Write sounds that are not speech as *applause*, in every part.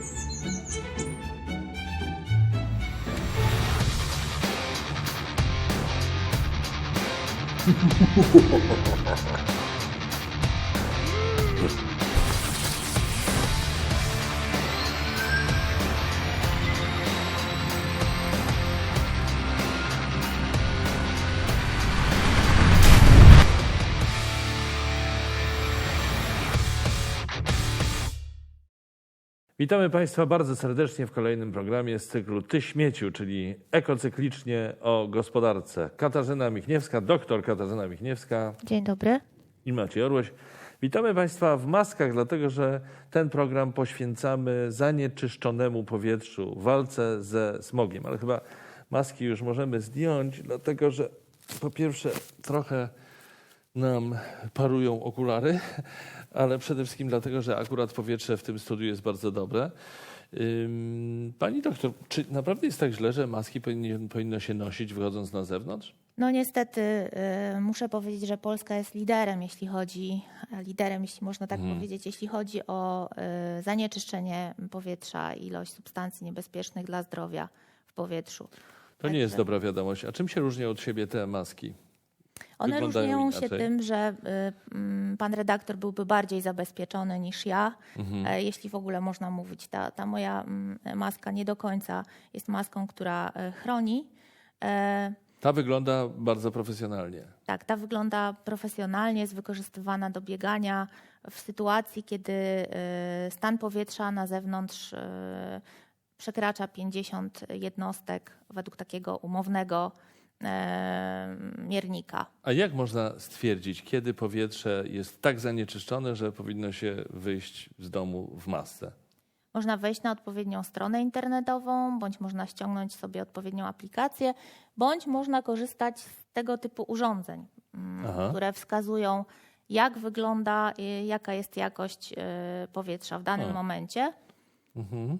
フフフフフフ Witamy Państwa bardzo serdecznie w kolejnym programie z cyklu Ty śmieciu, czyli ekocyklicznie o gospodarce. Katarzyna Michniewska, doktor Katarzyna Michniewska Dzień dobry. i Maciej Orłoś. Witamy Państwa w maskach, dlatego że ten program poświęcamy zanieczyszczonemu powietrzu, walce ze smogiem. Ale chyba maski już możemy zdjąć, dlatego że po pierwsze trochę nam parują okulary, ale przede wszystkim dlatego, że akurat powietrze w tym studiu jest bardzo dobre. Pani doktor, czy naprawdę jest tak źle, że maski powinno się nosić wychodząc na zewnątrz? No niestety y, muszę powiedzieć, że Polska jest liderem, jeśli chodzi, liderem, jeśli można tak powiedzieć, jeśli chodzi o y, zanieczyszczenie powietrza, ilość substancji niebezpiecznych dla zdrowia w powietrzu. To nie jest dobra wiadomość. A czym się różnią od siebie te maski? One różnią się inaczej. tym, że y, mm, pan redaktor byłby bardziej zabezpieczony niż ja, Mhm. e, jeśli w ogóle można mówić. Ta, ta moja mm, maska nie do końca jest maską, która e, chroni. E, Ta wygląda bardzo profesjonalnie. Tak, ta wygląda profesjonalnie, jest wykorzystywana do biegania w sytuacji, kiedy e, stan powietrza na zewnątrz e, przekracza 50 jednostek według takiego umownego miernika. A jak można stwierdzić, kiedy powietrze jest tak zanieczyszczone, że powinno się wyjść z domu w masce? Można wejść na odpowiednią stronę internetową, bądź można ściągnąć sobie odpowiednią aplikację, bądź można korzystać z tego typu urządzeń, mm, Aha. które wskazują, jak wygląda, jaka jest jakość y, powietrza w danym A. momencie. Mhm.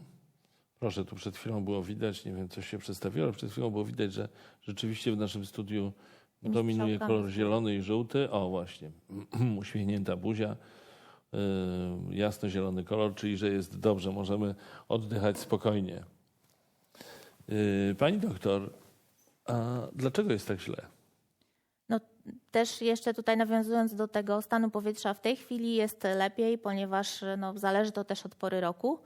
Proszę, tu przed chwilą było widać, nie wiem, coś się przedstawiło, ale przed chwilą było widać, że rzeczywiście w naszym studiu dominuje kolor zielony i żółty. O, właśnie, *clears throat* uśmiechnięta buzia, yy, jasno-zielony kolor, czyli że jest dobrze, możemy oddychać spokojnie. Yy, pani doktor, a dlaczego jest tak źle? No, też jeszcze tutaj nawiązując do tego stanu powietrza, w tej chwili jest lepiej, ponieważ no, zależy to też od pory roku.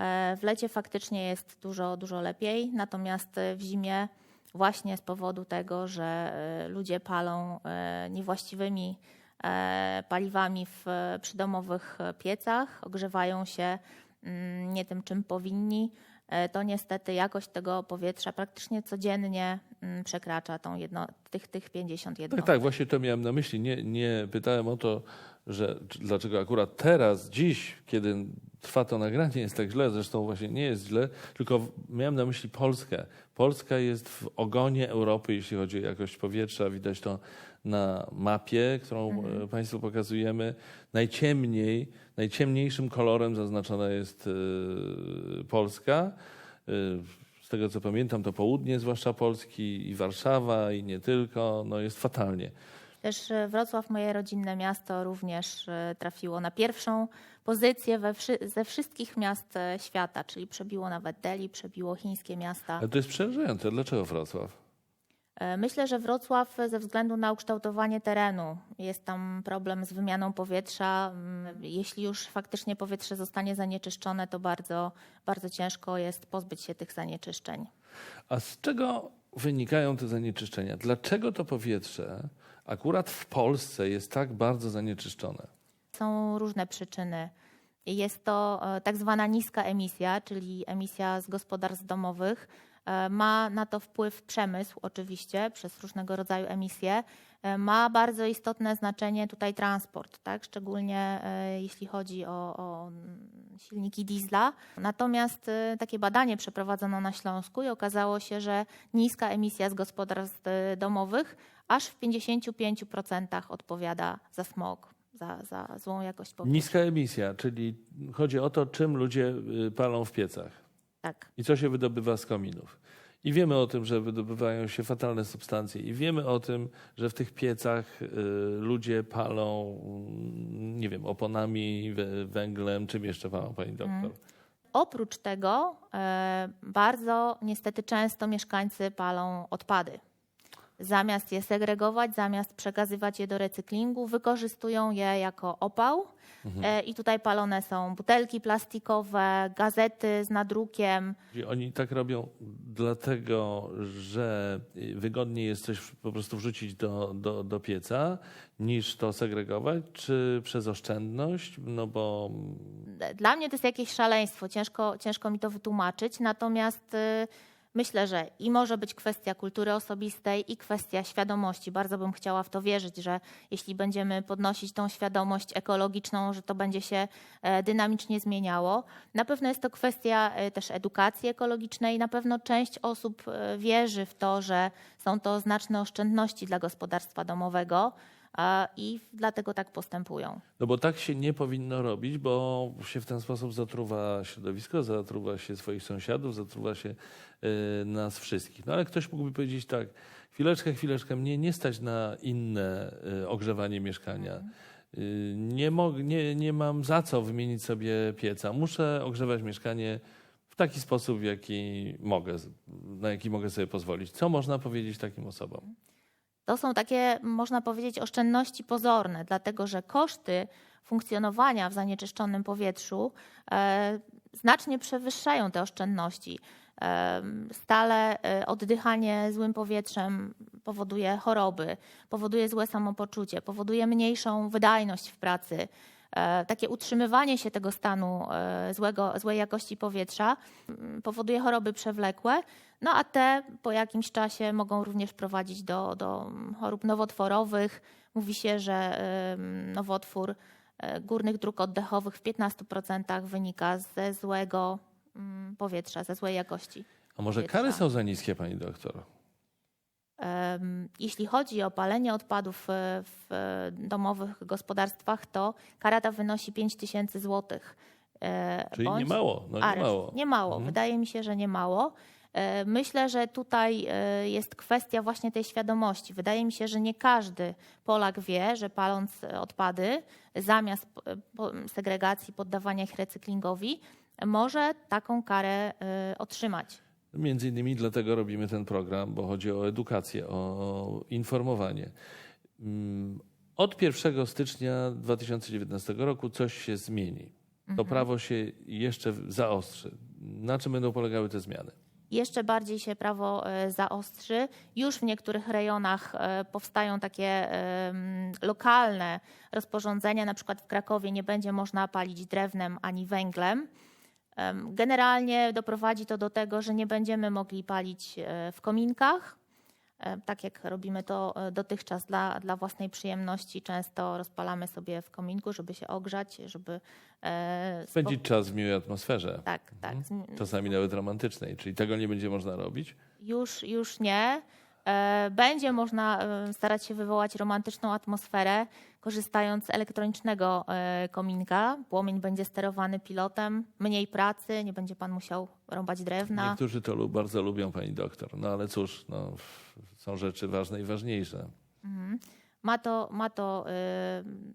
E, W lecie faktycznie jest dużo, dużo lepiej, natomiast e, w zimie właśnie z powodu tego, że e, ludzie palą niewłaściwymi paliwami w przydomowych piecach, ogrzewają się mm, nie tym, czym powinni, to niestety jakość tego powietrza praktycznie codziennie przekracza tą jedno, tych, tych 50 Tak, jednostek. tak, właśnie to miałem na myśli. Nie, nie pytałem o to, że dlaczego akurat teraz, dziś, kiedy trwa to nagranie, jest tak źle. Zresztą właśnie nie jest źle, tylko miałem na myśli Polskę. Polska jest w ogonie Europy, jeśli chodzi o jakość powietrza. Widać to na mapie, którą e, Państwu pokazujemy. Najciemniej, najciemniejszym kolorem zaznaczona jest e, Polska. Z tego co pamiętam, to południe, zwłaszcza Polski i Warszawa i nie tylko, no jest fatalnie. Też e, Wrocław, moje rodzinne miasto, również e, trafiło na pierwszą pozycję we ze wszystkich miast e, świata, czyli przebiło nawet Delhi, przebiło chińskie miasta. Ale to jest przerażające. Dlaczego Wrocław? E, Myślę, że Wrocław ze względu na ukształtowanie terenu jest tam problem z wymianą powietrza. Mm, Jeśli już faktycznie powietrze zostanie zanieczyszczone, to bardzo, bardzo ciężko jest pozbyć się tych zanieczyszczeń. A z czego wynikają te zanieczyszczenia? Dlaczego to powietrze akurat w Polsce jest tak bardzo zanieczyszczone? Są różne przyczyny. Jest to e, tak zwana niska emisja, czyli emisja z gospodarstw domowych. E, Ma na to wpływ przemysł, oczywiście, przez różnego rodzaju emisje. E, Ma bardzo istotne znaczenie tutaj transport, tak? szczególnie e, jeśli chodzi o, o silniki diesla. Natomiast takie badanie przeprowadzono na Śląsku i okazało się, że niska emisja z gospodarstw domowych aż w 55% odpowiada za smog, za, za złą jakość powietrza. Niska emisja, czyli chodzi o to, czym ludzie y, palą w piecach Tak. i co się wydobywa z kominów. I wiemy o tym, że wydobywają się fatalne substancje, i wiemy o tym, że w tych piecach y, ludzie palą, mm, nie wiem, oponami, wę- węglem, czym jeszcze palą, pani doktor? Oprócz tego e, bardzo niestety często mieszkańcy palą odpady. Zamiast je segregować, zamiast przekazywać je do recyklingu, wykorzystują je jako opał. E, I tutaj palone są butelki plastikowe, gazety z nadrukiem. Czyli Oni tak robią dlatego, że wygodniej jest coś po prostu wrzucić do, do, do pieca, niż to segregować, czy przez oszczędność? No bo Dla mnie to jest jakieś szaleństwo, ciężko, ciężko mi to wytłumaczyć. Natomiast y, myślę, że i może być kwestia kultury osobistej, i kwestia świadomości. Bardzo bym chciała w to wierzyć, że jeśli będziemy podnosić tą świadomość ekologiczną, że to będzie się e, dynamicznie zmieniało. Na pewno jest to kwestia e, też edukacji ekologicznej. Na pewno część osób e, wierzy w to, że są to znaczne oszczędności dla gospodarstwa domowego i dlatego tak postępują. No bo tak się nie powinno robić, bo się w ten sposób zatruwa środowisko, zatruwa się swoich sąsiadów, zatruwa się y, nas wszystkich. No ale ktoś mógłby powiedzieć tak, chwileczkę, chwileczkę, mnie nie stać na inne y, ogrzewanie mieszkania. Y, nie, mog, nie, nie mam za co wymienić sobie pieca. Muszę ogrzewać mieszkanie w taki sposób, w jaki mogę, na jaki mogę sobie pozwolić. Co można powiedzieć takim osobom? To są takie, można powiedzieć, oszczędności pozorne, dlatego że koszty funkcjonowania w zanieczyszczonym powietrzu e, znacznie przewyższają te oszczędności. E, stale e, oddychanie złym powietrzem powoduje choroby, powoduje złe samopoczucie, powoduje mniejszą wydajność w pracy. E, Takie utrzymywanie się tego stanu e, złego, złej jakości powietrza mm, powoduje choroby przewlekłe, no a te po jakimś czasie mogą również prowadzić do, do chorób nowotworowych. Mówi się, że nowotwór e, górnych dróg oddechowych w 15% wynika ze złego mm, powietrza, ze złej jakości. A może Powietrza. kary są za niskie, pani doktor? Jeśli chodzi o palenie odpadów e, w domowych gospodarstwach, to kara ta wynosi 5 tysięcy złotych. e, Czyli nie mało, no nie areszt. mało. Nie mało. Mhm. Wydaje mi się, że nie mało. E, Myślę, że tutaj jest kwestia właśnie tej świadomości. Wydaje mi się, że nie każdy Polak wie, że paląc odpady, zamiast segregacji, poddawania ich recyklingowi, może taką karę otrzymać. Między innymi dlatego robimy ten program, bo chodzi o edukację, o informowanie. Mm, Od 1 stycznia 2019 roku coś się zmieni. To prawo się jeszcze zaostrzy. Na czym będą polegały te zmiany? jeszcze bardziej się prawo e, zaostrzy. Już w niektórych rejonach e, powstają takie em, lokalne rozporządzenia, na przykład w Krakowie nie będzie można palić drewnem ani węglem. Generalnie doprowadzi to do tego, że nie będziemy mogli palić e, w kominkach, e, tak jak robimy to e, dotychczas dla, dla własnej przyjemności. Często rozpalamy sobie w kominku, żeby się ogrzać, żeby Spędzić czas w miłej atmosferze, Tak, tak. zmi- czasami nawet romantycznej, czyli tego nie będzie można robić. Już, już nie. E, Będzie można e, starać się wywołać romantyczną atmosferę, korzystając z elektronicznego e, kominka. Płomień będzie sterowany pilotem, mniej pracy, nie będzie pan musiał rąbać drewna. Niektórzy to bardzo lubią, pani doktor. No ale cóż, no, są rzeczy ważne i ważniejsze. Ma to, ma to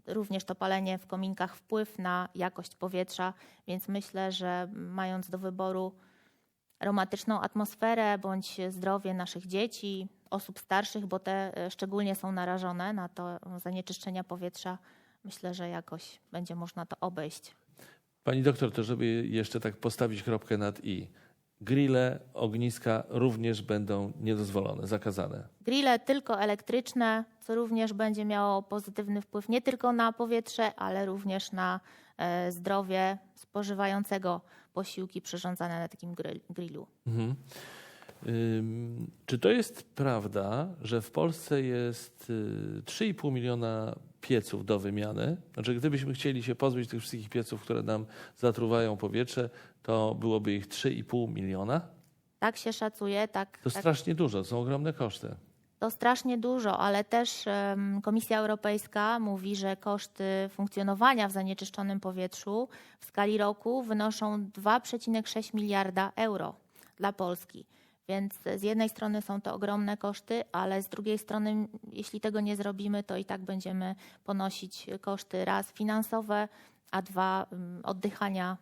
y, również to palenie w kominkach wpływ na jakość powietrza, więc myślę, że mając do wyboru romantyczną atmosferę bądź zdrowie naszych dzieci, osób starszych, bo te y, szczególnie są narażone na to zanieczyszczenia powietrza, myślę, że jakoś będzie można to obejść. Pani doktor, to żeby jeszcze tak postawić kropkę nad i. Grille, ogniska również będą niedozwolone, zakazane. Grille tylko elektryczne, co również będzie miało pozytywny wpływ nie tylko na powietrze, ale również na e, zdrowie spożywającego posiłki przyrządzane na takim grill- grillu. Mhm. Czy to jest prawda, że w Polsce jest y, 3,5 miliona pieców do wymiany? Znaczy, gdybyśmy chcieli się pozbyć tych wszystkich pieców, które nam zatruwają powietrze, to byłoby ich 3,5 miliona? Tak się szacuje, tak, To tak strasznie dużo, to są ogromne koszty. To strasznie dużo, ale też Komisja Europejska mówi, że koszty funkcjonowania w zanieczyszczonym powietrzu w skali roku wynoszą 2,6 miliarda euro dla Polski. Więc z jednej strony są to ogromne koszty, ale z drugiej strony, jeśli tego nie zrobimy, to i tak będziemy ponosić koszty raz finansowe, a dwa em, oddychania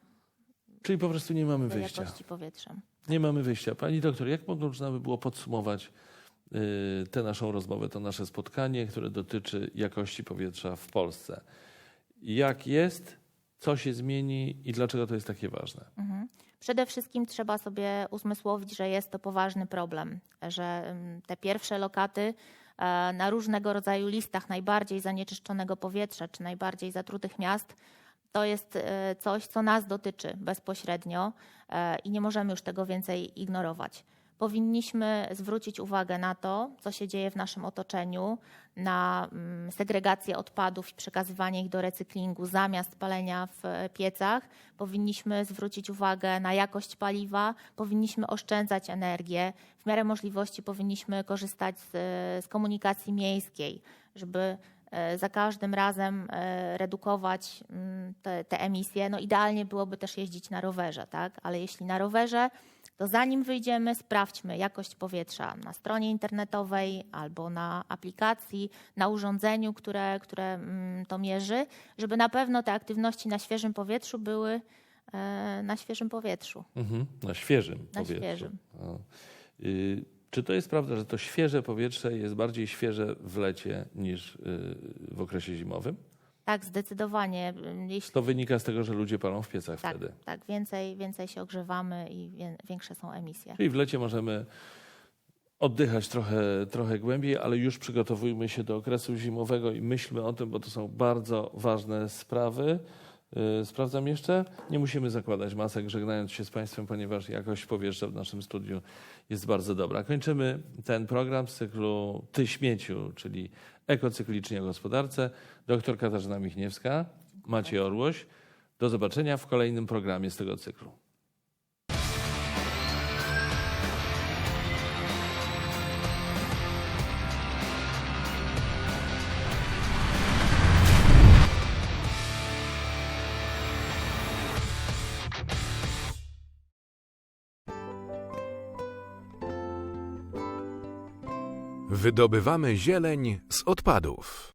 Czyli po prostu nie mamy wyjścia. jakości powietrza. Nie mamy wyjścia. Pani doktor, jak można by było podsumować y, tę naszą rozmowę, to nasze spotkanie, które dotyczy jakości powietrza w Polsce? Jak jest, co się zmieni i dlaczego to jest takie ważne? Mhm. Przede wszystkim trzeba sobie uzmysłowić, że jest to poważny problem, że te pierwsze lokaty e, na różnego rodzaju listach najbardziej zanieczyszczonego powietrza czy najbardziej zatrutych miast to jest e, coś, co nas dotyczy bezpośrednio e, i nie możemy już tego więcej ignorować. Powinniśmy zwrócić uwagę na to, co się dzieje w naszym otoczeniu, na mm, segregację odpadów i przekazywanie ich do recyklingu zamiast palenia w e, piecach. Powinniśmy zwrócić uwagę na jakość paliwa, powinniśmy oszczędzać energię. W miarę możliwości powinniśmy korzystać z, z komunikacji miejskiej, żeby e, za każdym razem e, redukować mm, te, te emisje. No idealnie byłoby też jeździć na rowerze, tak? ale jeśli na rowerze, to zanim wyjdziemy, sprawdźmy jakość powietrza na stronie internetowej albo na aplikacji, na urządzeniu, które, które mm, to mierzy, żeby na pewno te aktywności na świeżym powietrzu były e, na świeżym powietrzu. Mhm. Na świeżym Na powietrzu. świeżym. Y, czy to jest prawda, że to świeże powietrze jest bardziej świeże w lecie niż y, w okresie zimowym? Tak, zdecydowanie. Mm, Jeśli To wynika z tego, że ludzie palą w piecach tak, wtedy. tak więcej, więcej się ogrzewamy i większe są emisje. Czyli w lecie możemy oddychać trochę, trochę głębiej, ale już przygotowujmy się do okresu zimowego i myślmy o tym, bo to są bardzo ważne sprawy. Yy, Sprawdzam jeszcze. Nie musimy zakładać masek, żegnając się z Państwem, ponieważ jakość powietrza w naszym studiu jest bardzo dobra. Kończymy ten program z cyklu Ty śmieciu, czyli ekocyklicznie o gospodarce. Doktor Katarzyna Michniewska, Maciej Orłoś. Do zobaczenia w kolejnym programie z tego cyklu. Wydobywamy zieleń z odpadów.